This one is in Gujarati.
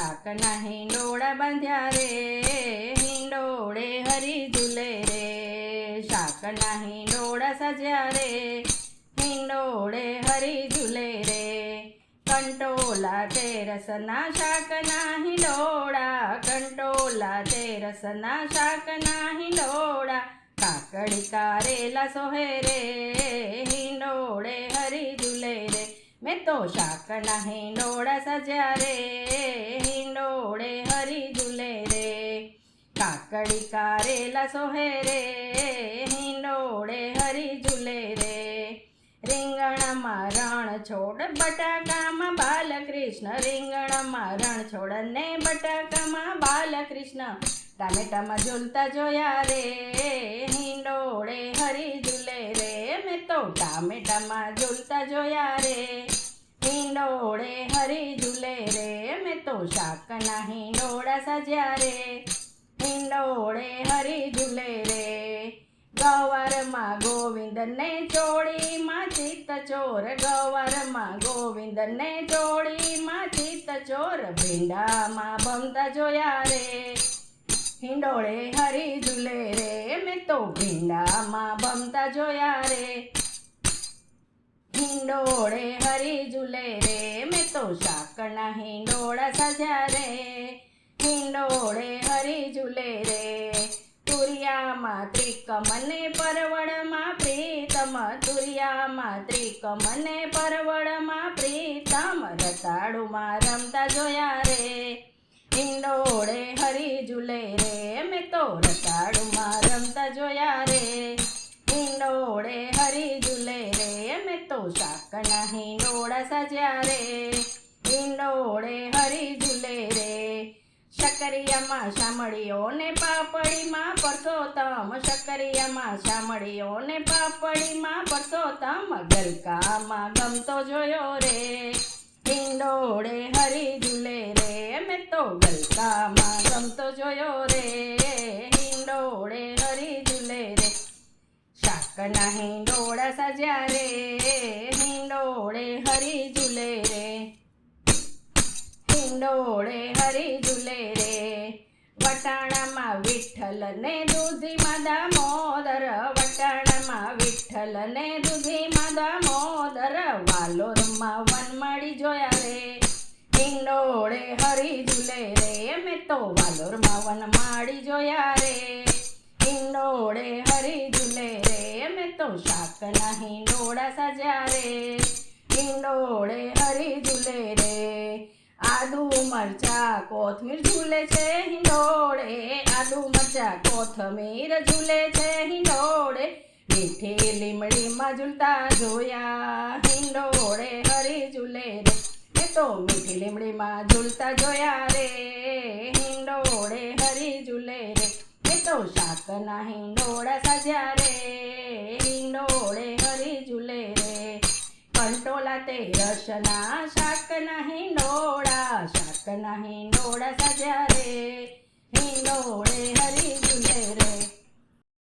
શાકના હિંડોળા બાંધ્યા રે હિંડોળે હરી ઝૂલે રે. શાકના હિંડોળા સજ્યા રે હિંડોળે હરી ઝૂલે રે. કંટોલા તેરસના શાકના હિંડોળા કંટોલા તેરસના શાકના હિંડોળા કાકડી કારેલા સોહે રે હિંડોળે હરી ઝૂલે રે. મેં તો શાકના હિંડોળા સજ્યા રે, હિંડોળે હરી ઝૂલે રે. કાકડી કારેલા સોહે રે, હિંડોળે હરી ઝૂલે રે. રીંગણમાં રણ છોડ, બટાકામાં બાલકૃષ્ણ. રીંગણમાં રણ છોડ ને બટાકામાં બાલકૃષ્ણ. ટામેટામાં ઝૂલતા જોયા રે, હિંડોળે હરી ઝૂલે રે. તો ટામેટામાં ઝૂલતા જોયા રે. હિંડોળે હરી ઝૂલે રે. મેં તો શાકના હિંડોળા સજ્યા રે. હિંડોળે હરી ઝૂલે રે. ગવારમાં ગોવિંદને ચોળીમાં ચિત્ત ચોર. ગવારમાં ગોવિંદને ચોળીમાં ચિત્ત ચોર. ભીંડામાં ભમતા જોયા રે. હિંડોળે હરી ઝૂલે રે. મેં તો ભીંડામાં ભમતા જોયા રે હિંડોળે હરી ઝૂલે રે. મેં તો શાકના હિંડોળા સજ્યા રે. હિંડોળે હરી ઝૂલે રે. તુરિયામાં ત્રિકમને પરવળમાં પ્રીતમ. તુરિયામાં ત્રિકમને પરવળમાં પ્રીતમ. રતાળુમાં રમતા જોયા રે. હિંડોળે હરી ઝૂલે રે. મેં તો શાકના હિંડોળા સજ્યા રે હિંડોળે હરી ઝૂલે રે. શકરિયામાં શામળીઓ ને પાપડીમાં પરસોતમ શકરિયામાં શામળીઓ ને પાપડીમાં પરસોતમ ગલકામાં ગમતો જોયો રે. હિંડોળે હરી ઝૂલે રે, મેં તો ગલકામાં ગમતો જોયો શાકના હિંડોળા સજ્યા રે હિંડોળે હરી ઝૂલે રે. હિંડોળે હરી ઝુલે રે. વટાણામાં વિઠ્ઠલ ને દૂધી માદા મોદર, વટાણામાં વિઠ્ઠલ ને દૂધી માદા મોદર વાલોરમાં વનમાળી જોયા રે. હિંડોળે હરી ઝુલે રે મેં તો વાલોરમાં વનમાળી જોયા રે. હિંડોળે રે મેં તો શાકના હિંડોળા સજ્યા રે, હિંડોળે હરી ઝૂલે રે. આદુ મરચા કોથમીર ઝૂલે છે, હિંડોળે આદુ મરચા કોથમીર ઝૂલે છે, હિંડોળે મીઠી લીમડીમાં ઝૂલતા જોયા. હિંડોળે હરી ઝૂલે રે, એ તો મીઠી લીમડીમાં ઝૂલતા જોયા રે. હિંડોળે હરી ઝૂલે રે, એ તો શાક નહીં ડોળા સજ્યા રે. કંટોલા તે રસના શાકના હિંડોળા શાકના હિંડોળા સજ્યા રે હિંડોળે હરી ઝૂલે રે